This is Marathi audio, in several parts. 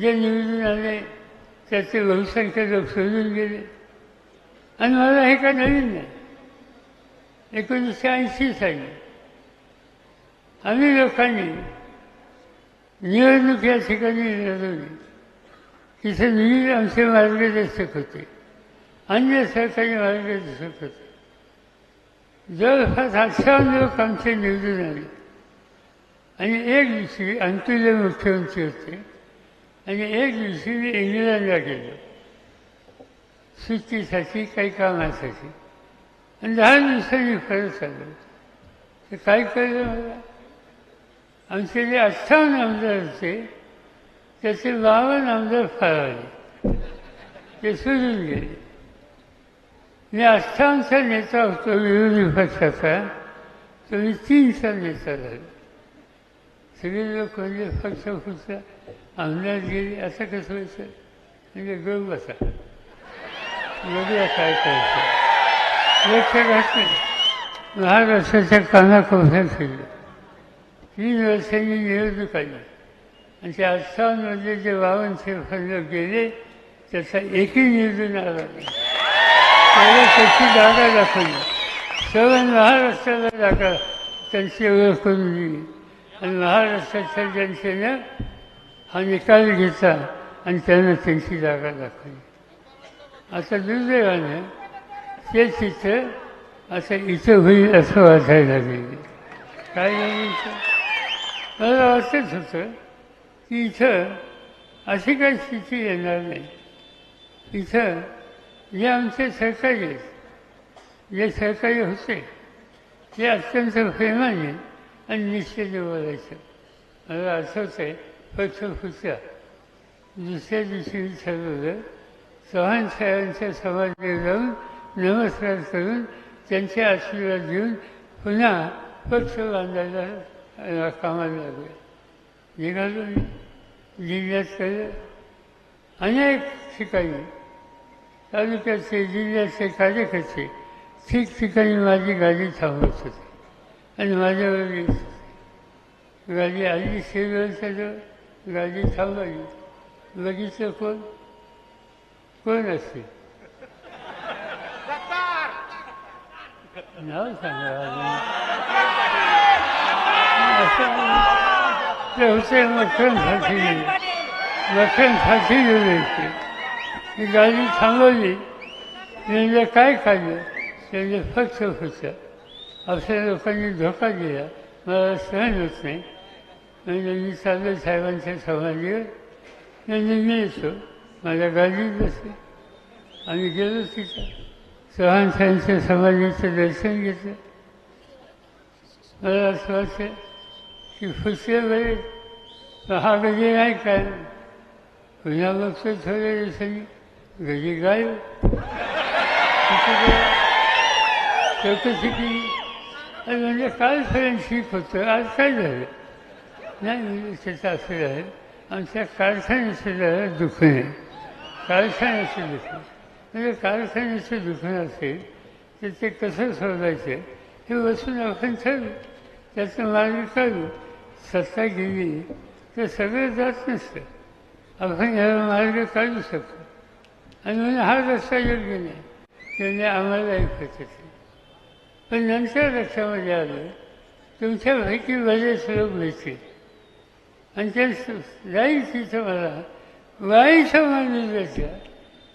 जे निवडून आले त्याचे बहुसंख्य लोक सोडून गेले. आणि मला हे काय नवीन नाही. एकोणीसशे ऐंशी साली आम्ही लोकांनी निवडणूक या ठिकाणी लढवली. तिथे विविध आमचे मार्गदर्शक होते. अन्य सरकारी मार्गदर्शक होते. जवळपास अठ्ठावन्न लोक आमचे निवडून आले. आणि एक दिवशी अंतुले मुख्यमंत्री होते. आणि एक दिवशी मी इंग्लंडला गेलो. सुट्टीसाठी काही कामासाठी. आणि दहा दिवसांनी परत आलो. ते काय कळलं मला? आमचे जे अठ्ठावन्न आमदार होते त्याचे बावन्न आमदार फरावले ते सोडून गेले. मी अठ्ठावन्नचा नेता होतो विरोधी पक्षाचा. तो मी तीनचा नेता झालो. सगळे लोक म्हणजे पक्ष फुटला आमदार गेले असं कसं व्हायचं? म्हणजे गळ बसा बघूया काय करायचं लक्ष घातलं महाराष्ट्राच्या कानाकोपऱ्यात फिरलं तीन वर्षांनी निवडणूक आली आणि त्या अठ्ठावन्नमध्ये जे बावन फंड गेले त्याचा एकही निवडून आला नाही. त्याला त्याची जागा दाखवली. सर्व महाराष्ट्राला जागा त्यांची ओळख करून दिली. आणि महाराष्ट्राच्या जनतेनं हा निकाल घेतला आणि त्यांना त्यांची जागा दाखवली. आता दुर्दैवानं ते चित्र असं इथं होईल असं वाचायला लागले. काय झालं मला वाटत होतं की इथं अशी काही स्थिती येणार नाही. इथं जे आमचे सहकारी आहेत जे सहकारी होते ते अत्यंत प्रेमाने आणि निश्चित बोलायचं. मला आठवत आहे पक्ष दुसऱ्या दिवशी ठरवलं चव्हाण साहेबांच्या समाजात जाऊन नमस्कार करून त्यांचे आशीर्वाद घेऊन पुन्हा पक्ष बांधायला कामाला लागले निघालो मी जिल्ह्यात केलं अनेक ठिकाणी तालुक्याचे जिल्ह्याचे कार्यकर्ते ठिकठिकाणी माझी गाडी थांबवत होती आणि माझ्यावर गाडी आली शेगावच्या जवळ गाडी थांबवली बघितलं कोण? कोण असते? नाव सांगा ते होते फाशी मखन फाशी गेले होते. ही गाडी थांबवली. म्हणजे काय काढलं म्हणजे फक्त होतं आपल्या लोकांनी धोका दिला. मला सहन होत नाही. म्हणजे मी चाललो साहेबांच्या समाधीवर म्हणजे मी येतो माझ्या गाडीत बसते आम्ही गेलो तिथं. चव्हाण साहेबांच्या समाधीचं दर्शन घेतलं. मला असं वाटतं की फुसले बरे हा गजी नाही काय? पुन्हा बघतो थोड्या दिवसांनी गजी गायब. चौकशी केली. आणि म्हणजे सगळ्यांनी ठीक होतं आज काय झालं? नाही त्याचा त्याचं असं आहे. आमच्या कारखान्याचं जरा दुःख आहे. कारखान्याचं दुःख म्हणजे कारखान्याचं दुखणं असेल तर ते कसं सोडायचं हे बसून आपण ठरवू त्याचं मार्ग काढू सत्ता गेली तर सगळं जात नसतं. आपण ह्याला मार्ग काढू शकतो. आणि म्हणजे हा रस्ता योग्य नाही. त्याने आम्हाला ऐकत असेल पण नंतर लक्षामध्ये आलं तुमच्यापैकी बरेच लोक भेटतील आणि ते जाईल तिथं मला. वाई माणूस द्यायचं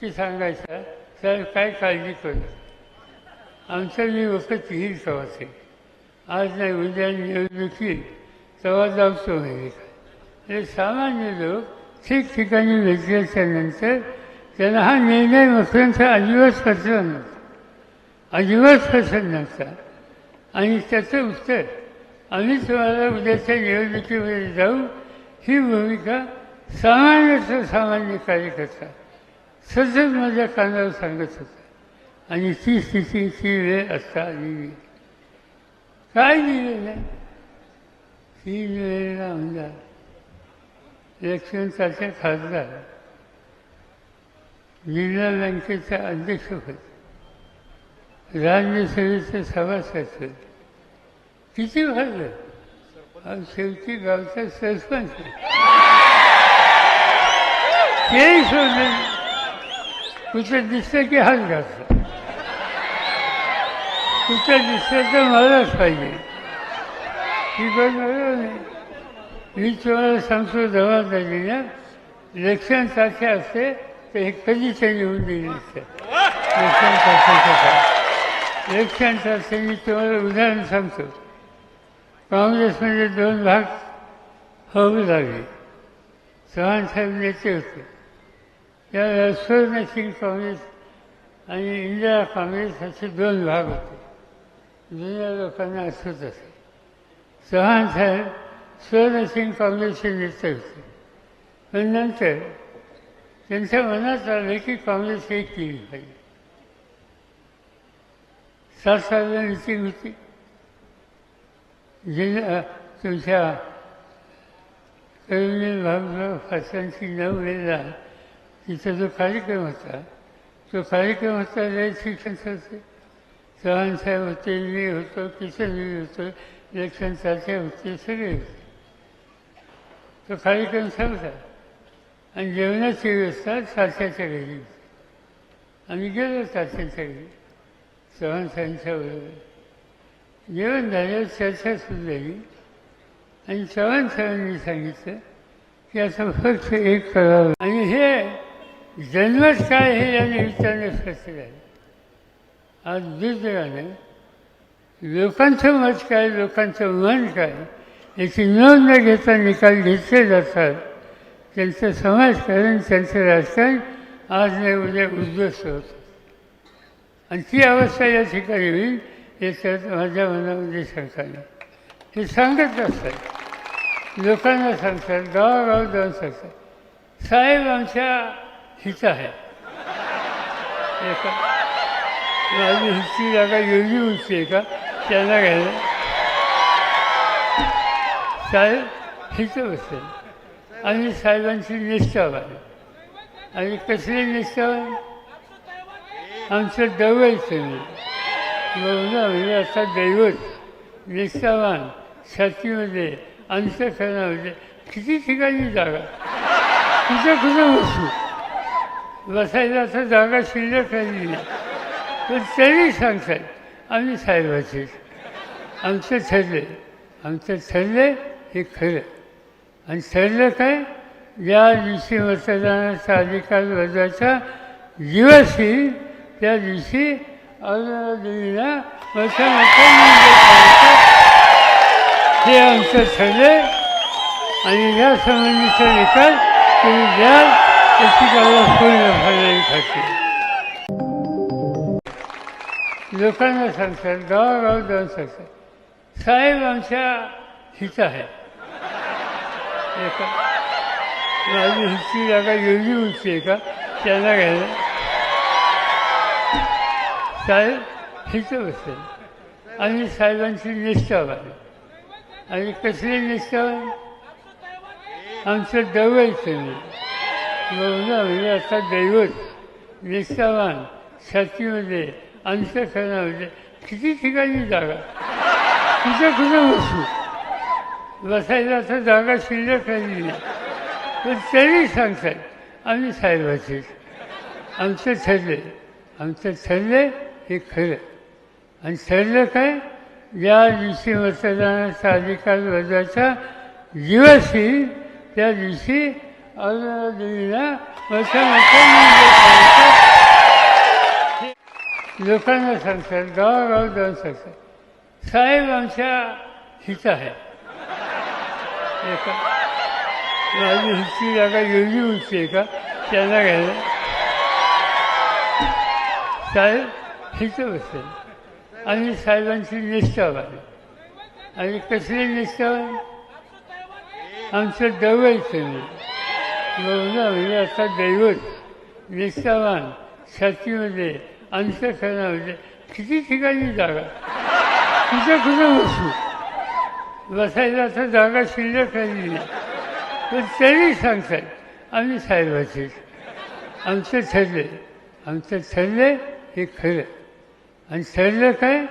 की सांगायचं सर काय काळजी करू आमचं मी वखत येईल तेव्हा आहे आज नाही उद्या निवडणूक येईल तेव्हा जाऊतो म्हणजे सामान्य लोक ठिकठिकाणी भेटल्याच्या नंतर त्यांना हा निर्णय मखरांचा अजिबात पसंत नव्हता. अजिबात पसंत नव्हता. आणि त्याचं उत्तर आम्ही तुम्हाला उद्याच्या निवडणुकीमध्ये जाऊ ही भूमिका सामान्यतः सामान्य कार्यकर्ता सतत माझ्या कानावर सांगत होता. आणि ती स्थिती ती वेळ असता आलेली. काय लिहिलेलं आहे तीन वेळेला आमदार लक्ष्मणताच्या खासदार जिल्हा बँकेचे अध्यक्ष होते. राज्यसभेचे सभासद होते. किती भरलं शेवटी गावचा सरपंच ते सोडलं कुठं दिसतं की हाच घातला. कुठं दिसतं तर मलाच पाहिजे. ही गोष्ट नाही. मी तुम्हाला सांगतो दवा झाली ना. इलेक्शन सारखे असते तर हे कधीच येऊन दिले नसते इलेक्शन सारखे. इलेक्शन सारखे मी तुम्हाला उदाहरण सांगतो. काँग्रेसमध्ये म्हणजे दोन भाग होऊ लागले चव्हाणसाहेब नेते होते. त्या स्वर्ण सिंग काँग्रेस आणि इंदिरा काँग्रेस असे दोन भाग होते. जुन्या लोकांना असत असे चव्हाणसाहेब साहेब काँग्रेसचे नेते होते. पण नंतर त्यांच्या मनात आलं की काँग्रेस एक केली पाहिजे. सात साधारण नीती होती. जिल्हा तुमच्या करुणी भागराव फासांची नऊ वेळेला जो कार्यक्रम होता तो कार्यक्रम होता लय शिक्षणचा होते चव्हाण साहेब होते मी होतो किशनजी होतो इलेक्शन सारखे होते सगळे होते तो कार्यक्रम संपला आणि जेवणाची व्यवस्था सारख्याच्या घरी होती आम्ही गेलो सारख्यांच्या घरी चव्हाण साहेबांच्या बरोबर जेवण झाल्यावर चर्चा सुरू झाली आणि चव्हाण साहेबांनी सांगितलं की असं फक्त एक करावं आणि हे जन्मच काय हे या निमित्ताने स्पष्ट झालं. आज दुर्दैवानं लोकांचं मत काय लोकांचं मन काय याची नोंद न घेता निकाल घेतले जातात. त्यांचं समाजकारण त्यांचं राजकारण आज नाही उद्या उद्ध्वस्त होतं. आणि ती अवस्था या ठिकाणी होईल याच्यात माझ्या मनामध्ये सरकारला हे सांगत असतात. लोकांना सांगतात गावागाव जाऊन सांगतात साहेब आमच्या हित आहे. एका माझी हिची जागा एवढी उंची आहे का? त्यांना घ्यायला. साहेब हित बसेल. आणि साहेबांची निष्ठावान आणि कसली निष्ठाव आमचं दैवत बहुधा म्हणजे असा दैवत निष्ठावान छातीमध्ये अंतकरणामध्ये किती ठिकाणी जागा? कुठं कुठं बसू? बसायला तर जागा शिल्लक राहिली नाही. पण तरी सांगतात आम्ही साहेबाचे. आमचं ठरले आमचं ठरले हे खरं. आणि ठरलं काय? ज्या दिवशी मतदानाचा अधिकार बदलायचा दिवस येईल त्या दिवशी देवीला हे आमचं ठरले आणि या संबंधीचा निकाल तुम्ही द्याल त्याची मला पूर्ण फराळी लोकांना सांगतात गावागाव जाऊन सांगतात साहेब आमच्या हित आहे एका माझी हिची जागा एवढी उंची आहे का त्यांना घ्यायला साहेब हिचं बसेल. आणि साहेबांची निष्ठावान आणि कसली निष्ठावान आमचं दैवत बहुधा म्हणजे आता दैवत निष्ठावान छातीमध्ये अंतकरणामध्ये किती ठिकाणी जागा? कुठं कुठं बसू? बसायला आता जागा शिल्लक राहिली नाही. पण तरी सांगतात आम्ही साहेबाचे आमचं ठरले आमचं ठरले हे खरं. आणि ठरलं काय? ज्या दिवशी मतदानाचा अधिकार वर्गाचा दिवस येईल त्या दिवशी देवीला लोकांना सांगतात गावागाव जाऊन सांगतात. साहेब आमच्या हित आहे. माझी हिची जागा एवढी उंची आहे का? त्यांना घ्यायला. साहेब हिचं बसेल. आणि साहेबांची निष्ठावान आणि कसली निष्ठावान आमचं दैवत बहुधा म्हणजे आता दैवत निष्ठावान छातीमध्ये अंतखनामध्ये किती ठिकाणी जागा? कुठं कुठं बसू? बसायला आता जागा शिल्लक राहिली नाही. पण तरी सांगतात आम्ही साहेबाचे आमचं ठरले आमचं ठरले हे खरं. आणि ठरलं काय?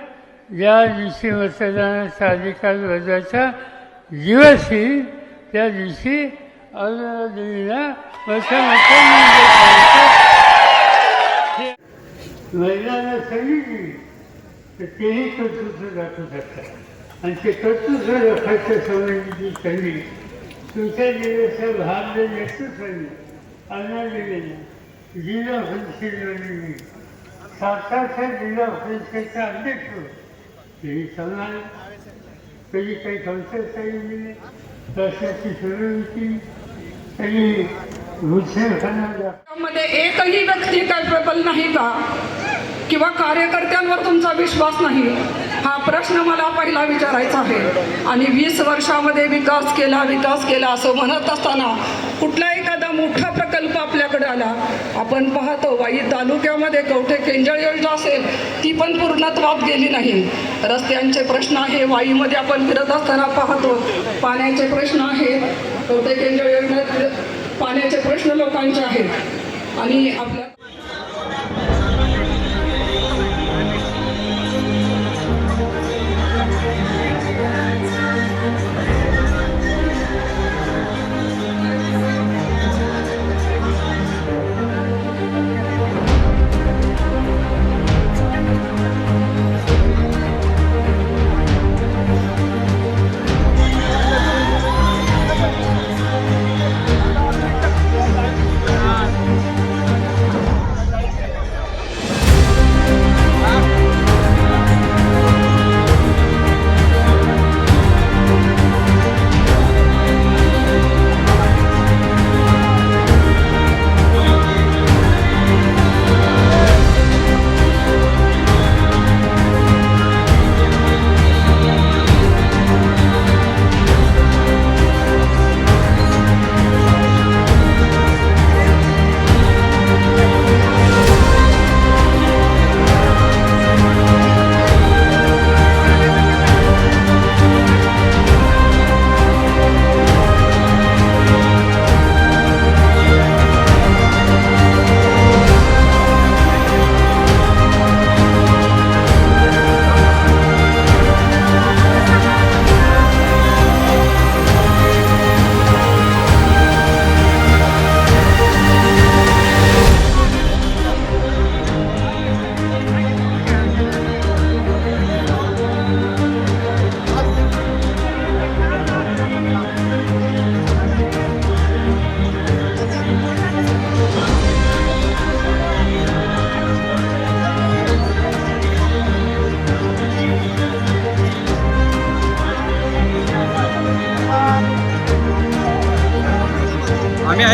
या दिवशी मतदानाचा अधिकार वर्गाचा दिवस येईल त्या दिवशी अरुणादेवीला देवीला वर्षा महिलांना सांगितली तर तेही कर्तृत्व दाखवू शकतात. आणि ते कर्तृत्व दाखवायच्या संबंधीची संधी तुमच्या जिल्ह्याच्या भारतीय नेतृत्वाने अण्णा दिलेल्या जिल्हा परिषदेमध्ये सातारच्या जिल्हा परिषदेचा अध्यक्ष काही दिले सुरवती मध्ये एकही व्यक्ती कॅपेबल नाही का? किंवा कार्यकर्त्यांवर तुमचा विश्वास नाही? हा प्रश्न मला पहिला विचारायचा आहे. आणि वीस वर्षामध्ये विकास केला विकास केला असं म्हणत असताना कुठला एखादा मोठा प्रकल्प आपल्याकडे आला. आपण पाहतो वाई तालुक्यामध्ये कवठे केंजळ योजना असेल ती पण पूर्णत्वात गेली नाही. रस्त्यांचे प्रश्न आहे वाईमध्ये आपण फिरत असताना पाहतो. पाण्याचे प्रश्न आहेत कवठे केंजळ योजनेत पाण्याचे प्रश्न लोकांचे आहेत. आणि आपल्या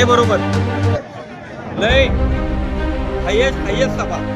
बरोबर. लय हायेस्ट हायेस्ट सभा.